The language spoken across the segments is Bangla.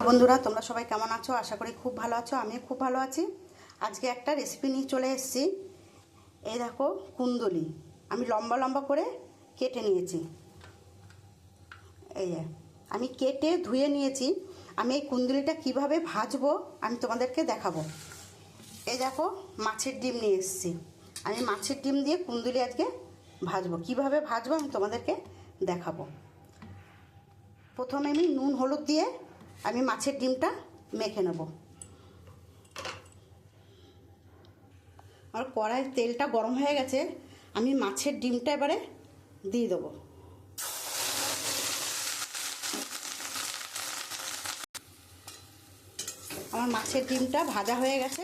বন্ধুরা, তোমরা সবাই কেমন আছো? আশা করি খুব ভালো আছো, আমিও খুব ভালো আছি। আজকে একটা রেসিপি নিয়ে চলে এসেছি। এই দেখো, কুন্দলি। আমি লম্বা লম্বা করে কেটে নিয়েছি। এই আমি কেটে ধুয়ে নিয়েছি। আমি এই কুন্দুলিটা কীভাবে ভাজবো, আমি তোমাদেরকে দেখাবো। এই দেখো, মাছের ডিম নিয়ে এসেছি। আমি মাছের ডিম দিয়ে কুন্দুলি আজকে ভাজবো। কীভাবে ভাজবো, আমি তোমাদেরকে দেখাবো। প্রথমে আমি নুন, হলুদ দিয়ে আমি মাছের ডিমটা মেখে নেব। আর কড়াইয়ের তেলটা গরম হয়ে গেছে, আমি মাছের ডিমটা এবারে দিয়ে দেবো। আমার মাছের ডিমটা ভাজা হয়ে গেছে,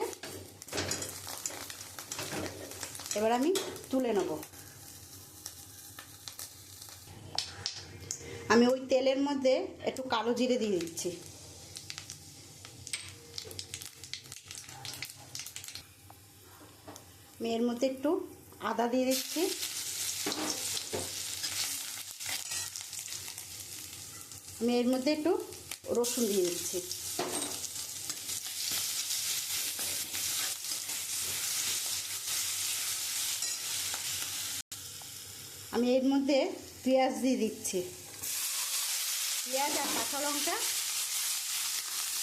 এবার আমি তুলে নেব। আমি ওই তেলের মধ্যে একটু কালো জিরে দিয়ে দিচ্ছি। আমি এর মধ্যে একটু আদা দিয়ে দিচ্ছি। আমি এর মধ্যে একটু রসুন দিয়ে দিচ্ছি। আমি এর মধ্যে পেঁয়াজ দিয়ে দিচ্ছি। পেঁয়াজ আর কাঁচা লঙ্কা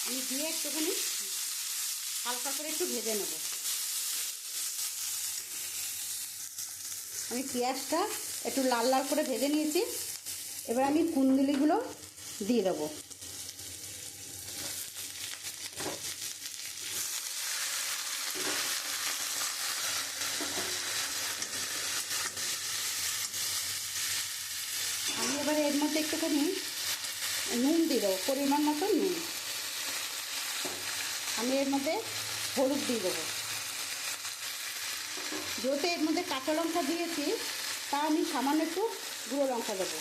আমি দিয়ে একটুখানি হালকা করে একটু ভেজে নেব। আমি পেঁয়াজটা একটু লাল লাল করে ভেজে নিয়েছি। এবার আমি কুন্দুলিগুলো দিয়ে দেবো। আমি এবার এর মধ্যে একটুখানি নুন দেবো, পরিমাণ মতো নুন। আমি এর মধ্যে হলুদ দিয়ে দেবো। যেহেতু এর মধ্যে কাঁচা লঙ্কা দিয়েছি, তা আমি সামান্য একটু গুঁড়ো লঙ্কা দেবো।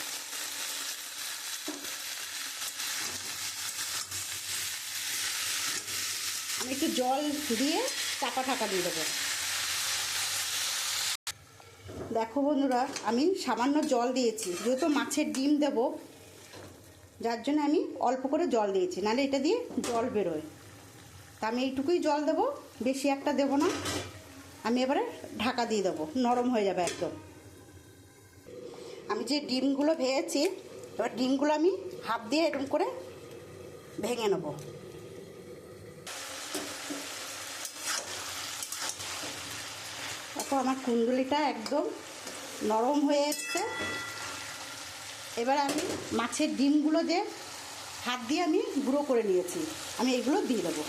আমি একটু জল দিয়ে চাপা ঠাকা দিয়ে দেবো। দেখো বন্ধুরা, আমি সামান্য জল দিয়েছি। যেহেতু মাছের ডিম দেব যার জন্য আমি অল্প করে জল দিয়েছি। নাহলে এটা দিয়ে জল বেরোয়। তা আমি এইটুকুই জল দেব, বেশি একটা দেব না। আমি এবারে ঢাকা দিয়ে দেবো, নরম হয়ে যাবে একদম। আমি যে ডিমগুলো ভেজেছি, এবার ডিমগুলো আমি হাফ দিয়ে এরকম করে ভেঙে নেব। দেখো আমার কুন্দুলিটা একদম নরম হয়ে এসছে। এবার আমি মাছের ডিমগুলো যে হাত দিয়ে আমি গুঁড়ো করে নিয়েছি, আমি এগুলো দিয়ে দেবো।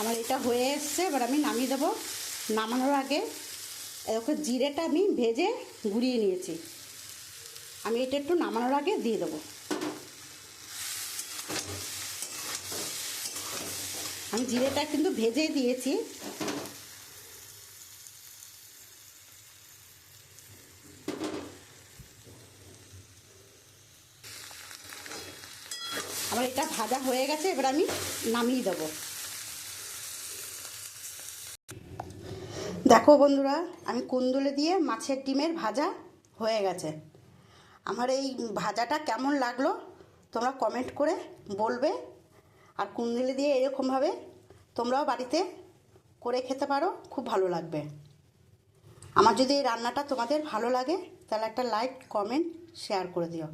আমার এটা হয়ে এসছে, এবার আমি নামিয়ে দেবো। নামানোর আগে ওকে জিরেটা আমি ভেজে গুঁড়িয়ে নিয়েছি। আমি এটা একটু নামানোর আগে দিয়ে দেবো। আমি জিরেটা কিন্তু ভেজে দিয়েছি। আমার এটা ভাজা হয়ে গেছে, এবার আমি নামিয়ে দেবো। দেখো বন্ধুরা, আমি কুন্দুলে দিয়ে মাছের ডিমের ভাজা হয়ে গেছে। আমার এই ভাজাটা কেমন লাগল তোমরা কমেন্ট করে বলবে। আর কুন্দুলি দিয়ে এরকমভাবে তোমরাও বাড়িতে করে খেতে পারো, খুব ভালো লাগবে। আমার যদি এই রান্নাটা তোমাদের ভালো লাগে, তাহলে একটা লাইক কমেন্ট শেয়ার করে দিও।